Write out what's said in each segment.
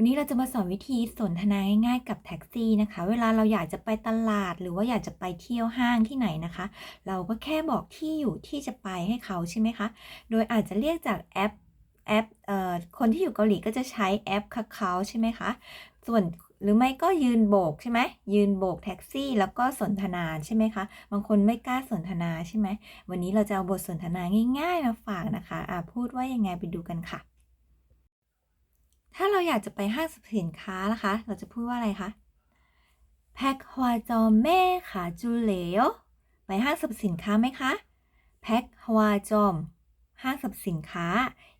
วันนี้เราจะมาสอนวิธีสนทนาง่ายๆกับแท็กซี่นะคะ เวลาเราอยากจะไปตลาดหรือว่าอยากจะไปเที่ยวห้างที่ไหนนะคะ เราก็แค่บอกที่อยู่ที่จะไปให้เขาใช่ไหมคะ โดยอาจจะเรียกจากแอปแอปเอ่อคนที่อยู่เกาหลีก็จะใช้แอปคัเขาใช่ไหมคะ ส่วนหรือไม่ก็ยืนโบกใช่ไหมยืนโบกแท็กซี่แล้วก็สนทนาใช่ไหมคะบางคนไม่กล้าสนทนาใช่ไหมวันนี้เราจะเอาบทสนทนาง่าย ๆ มาฝากนะคะอะพูดว่ายังไงไปดูกันค่ะ ถ้าเราอยากจะไปห้างสรรพสินค้านะคะ เราจะพูดว่าอะไรคะแพ็คฮวจอมแม่ขาจูเหลวไปห้างสรรพสินค้าไหมคะแพ็คฮวจอม ห้างสรรพสินค้า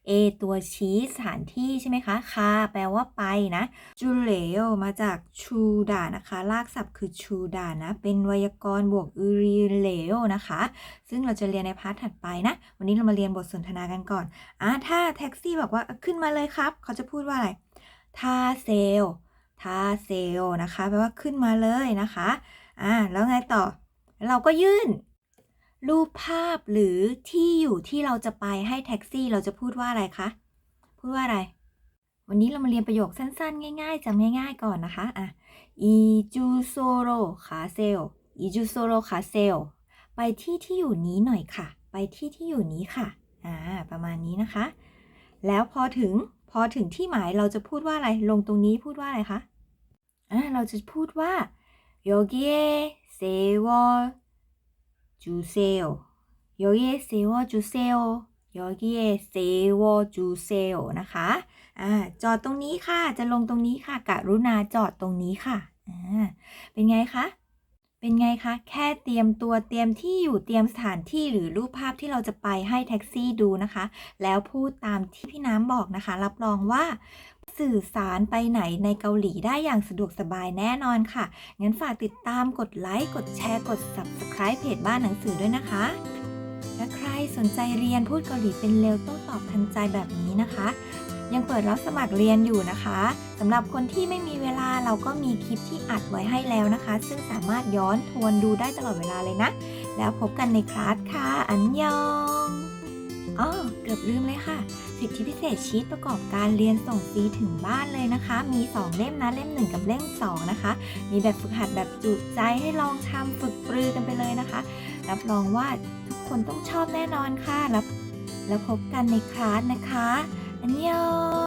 A ตัวชี้สถานที่ใช่ไหมคะ คา แปลว่าไปนะ จูเหลวมาจากชูดานะคะ ลากศัพท์คือชูดานะ เป็นไวยากรณ์บวกอืรีเหลวนะคะ ซึ่งเราจะเรียนในพาร์ทถัดไปนะ วันนี้เรามาเรียนบทสนทนากันก่อนอะถ้าแท็กซี่บอกว่าขึ้นมาเลยครับ เขาจะพูดว่าอะไร ทาเซล ทาเซลนะคะ แปลว่าขึ้นมาเลยนะคะ อ่า แล้วไงต่อ เราก็ยื่น รูปภาพหรือที่อยู่ที่เราจะไปให้แท็กซี่เราจะพูดว่าอะไรคะ พูดว่าอะไร วันนี้เรามาเรียนประโยคสั้นๆ ง่ายๆจำง่ายๆก่อนนะคะอะอีจูโซโรคาเซลอีจูโซโรคาเซลไปที่ที่อยู่นี้หน่อยค่ะ ไปที่ที่อยู่นี้ค่ะอ่าประมาณนี้นะคะ แล้วพอถึงพอถึงที่หมายเราจะพูดว่าอะไร ลงตรงนี้พูดว่าอะไรคะอ่าเราจะพูดว่าโยเกเซวอ 주세요 여기에 세워주세요 여기에 세워주세요นะคะ อ่า จอดตรงนี้ค่ะ จะลงตรงนี้ค่ะ กรุณาจอดตรงนี้ค่ะ อ่า เป็นไงคะ เป็นไงคะ แค่เตรียมตัวเตรียมที่อยู่เตรียมสถานที่หรือรูปภาพที่เราจะไปให้แท็กซี่ดูนะคะ แล้วพูดตามที่พี่น้ำบอกนะคะ รับรองว่า สื่อสารไปไหนในเกาหลีได้อย่างสะดวกสบายแน่นอนค่ะ งั้นฝากติดตามกดไลค์ กดแชร์ กด subscribe เพจบ้านหนังสือด้วยนะคะ และใครสนใจเรียนพูดเกาหลีเป็นเร็วโต้ตอบทันใจแบบนี้นะคะ ยังเปิดรับสมัครเรียนอยู่นะคะสำหรับคนที่ไม่มีเวลาเราก็มีคลิปที่อัดไว้ให้แล้วนะคะ ซึ่งสามารถย้อนทวนดูได้ตลอดเวลาเลยนะ แล้วพบกันในคลาสค่ะ อันยองอ๋อเกือบลืมเลยค่ะ สิทธิพิเศษชีตประกอบการเรียนส่งฟรีถึงบ้านเลยนะคะ มี 2 เล่มนะ เล่ม 1 กับเล่ม 2 นะคะ มีแบบฝึกหัดแบบจุใจให้ลองทำฝึกปรือกันไปเลยนะคะ รับรองว่าทุกคนต้องชอบแน่นอนค่ะ แล้วแล้วพบกันในคลาสนะคะ อันยอง